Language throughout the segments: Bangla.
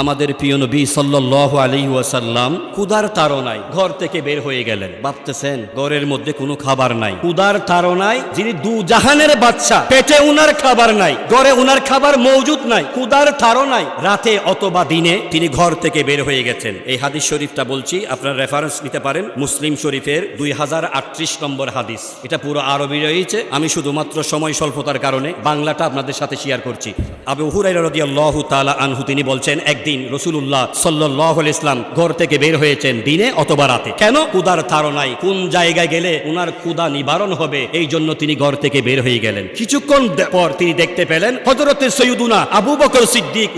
আমাদের প্রিয় নবী সাল্লাল্লাহু আলাইহি ওয়াসাল্লাম কুদার তাড়নায় ঘর থেকে বের হয়ে গেলেন। ভাবতেছেন, ঘরের মধ্যে কোনো খাবার নাই। কুদার তাড়নায় যিনি দু জাহানের বাচ্চা পেটে উনার খাবার নাই, ঘরে উনার খাবার মৌজুদ নাই কুদার তাড়নায় রাতে অথবা দিনে তিনি ঘর থেকে বের হয়ে গেছেন। এই হাদিস শরীফটা বলছি, আপনার রেফারেন্স নিতে পারেন, মুসলিম শরীফের দুই হাজার আটত্রিশ নম্বর হাদিস। এটা পুরো আরবি রয়েছে, আমি শুধুমাত্র সময় স্বল্পতার কারণে বাংলাটা আপনাদের সাথে শেয়ার করছি। আবু হুরাইরা রাদিয়াল্লাহু তালা আনহু, তিনি বলছেন একদিন রসুলুল্লাহ সাল্লাল্লাহু আলাইহি ইসলাম ঘর থেকে বের হয়েছেন দিনে অথবা রাতে। কেন? কুদার তাড়নায় কোন জায়গায় গেলে উনার কুদা নিবারণ হবে, এই জন্য তিনি ঘর থেকে বের হয়ে গেলেন। কিছুক্ষণ পর তিনি দেখতে পেলেন হযরতে সৈয়দুনা আবু বকর সিদ্দিক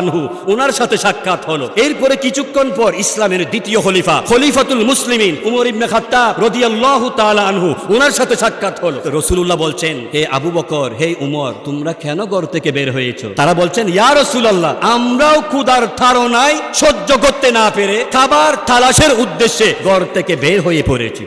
আনহু উনার সাথে সাক্ষাৎ হলো। এরপরে কিছুক্ষণ পর ইসলামের দ্বিতীয় খলিফা, খলিফাতুল মুসলিমিন উমর ইবনে আনহু উনার সাথে সাক্ষাৎ হলো। রাসূলুল্লাহ বলছেন, হে আবু বকর, হে উমর, তোমরা কেন ঘর থেকে বের হয়েছো? তারা বলছেন, ইয়া রাসূলুল্লাহ আমরাও ক্ষুধার তাড়নায় সহ্য করতে না পেরে খাবার তালাশের উদ্দেশ্যে ঘর থেকে বের হয়ে পড়েছি।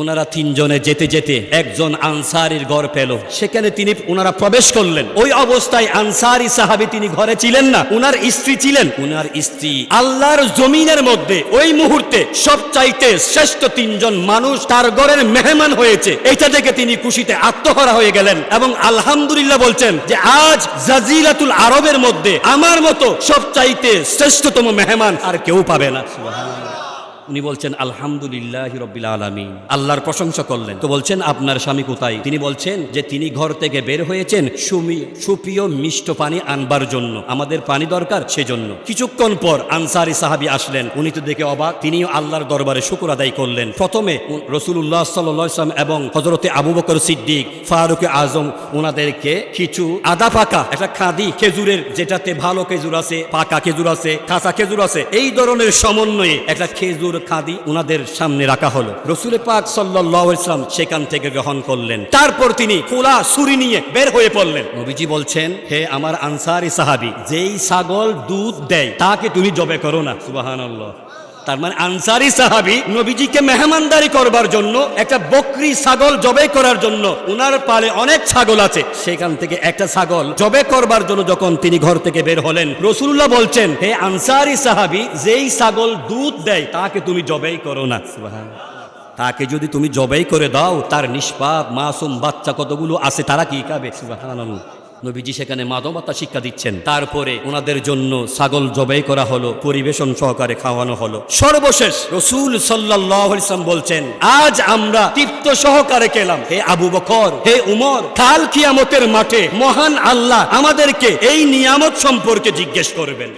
ওনারা তিনজনে যেতে যেতে একজন আনসারির ঘর পেল। সেখানে তিনি ওনারা প্রবেশ করলেন। ওই অবস্থায় আনসারি সাহাবি তিনি ঘরে ছিলেন না উনার স্ত্রী ছিলেন। উনার স্ত্রী আল্লাহর জমিনের মধ্যে ওই মুহূর্তে সবচাইতে শ্রেষ্ঠ তিনজন মানুষ তার ঘরের মেহমান হয়েছে। এটা দেখে তিনি খুশিতে আত্মহরা হয়ে গেলেন এবং আলহামদুলিল্লাহ বলছেন যে, আজ জাজিরাতুল আরবের মধ্যে আমার মতো সবচাইতে শ্রেষ্ঠতম মেহমান আর কেউ পাবে না। উনি বলছেন, আলহামদুলিল্লাহ রব্বিল আলামিন। আল্লাহর প্রশংসা করলেন। তো বলছেন, আপনার স্বামী কোথায়? তিনি বলছেন যে, তিনি ঘর থেকে বের হয়েছেন সুমি, সুপ্রিয় মিষ্ট পানি আনবার জন্য। আমাদের পানি দরকার সেজন্য। কিছুক্ষণ পর আনসারি সাহাবি আসলেন। উনি তো দেখে অবাক, তিনিও আল্লাহর দরবারে শুকুর আদায় করলেন। প্রথমে রসুল্লাহ সাল্লাম এবং হজরতে আবু বকর সিদ্দিক, ফারুক আজম ওনাদেরকে কিছু আদা পাকা, একটা খাদি, খেজুরের যেটাতে ভালো খেজুর আছে, পাকা খেজুর আছে, কাঁচা খেজুর আছে, এই ধরনের সমন্বয়ে একটা খেজুর খাদি উনাদের সামনে রাখা হলো। রসুল পাক সাল্লাম সেখান থেকে গ্রহণ করলেন। তারপর তিনি খোলা সুরি নিয়ে বের হয়ে পড়লেন। নবীজি বলছেন, হে আমার আনসারি সাহাবি, যেই ছাগল দুধ দেয়, তাকে তুমি জবে করো না। সুবাহান তার মানে আনসারি সাহাবি নবীজিকে মেহমানদারি করবার জন্য একটা বকরি ছাগল জবে করার জন্য উনার পালে অনেক ছাগল আছে। সেখান থেকে একটা ছাগল জবে করবার জন্য যখন তিনি ঘর থেকে বের হলেন রসুল্লাহ বলছেন হে আনসারি সাহাবি যেই ছাগল দুধ দেয় তাকে তুমি জবেই করো না। তাকে যদি তুমি জবাই করে দাও তার নিষ্পাপ মাসুম বাচ্চা কতগুলো আছে তারা কি খাবে। নবীজি সেখানে মাদবতা শিক্ষা দিচ্ছেন। তারপরে ওনাদের জন্য ছাগল জবাই করা হলো, পরিবেশন সহকারে খাওয়ানো হলো। সর্বশেষ রসুল সাল্লাম বলছেন, আজ আমরা তৃপ্ত সহকারে খেলাম হে আবু বকর, হে উমর, কাল কিয়ামতের মাঠে মহান আল্লাহ আমাদেরকে এই নিয়ামত সম্পর্কে জিজ্ঞেস করবেন।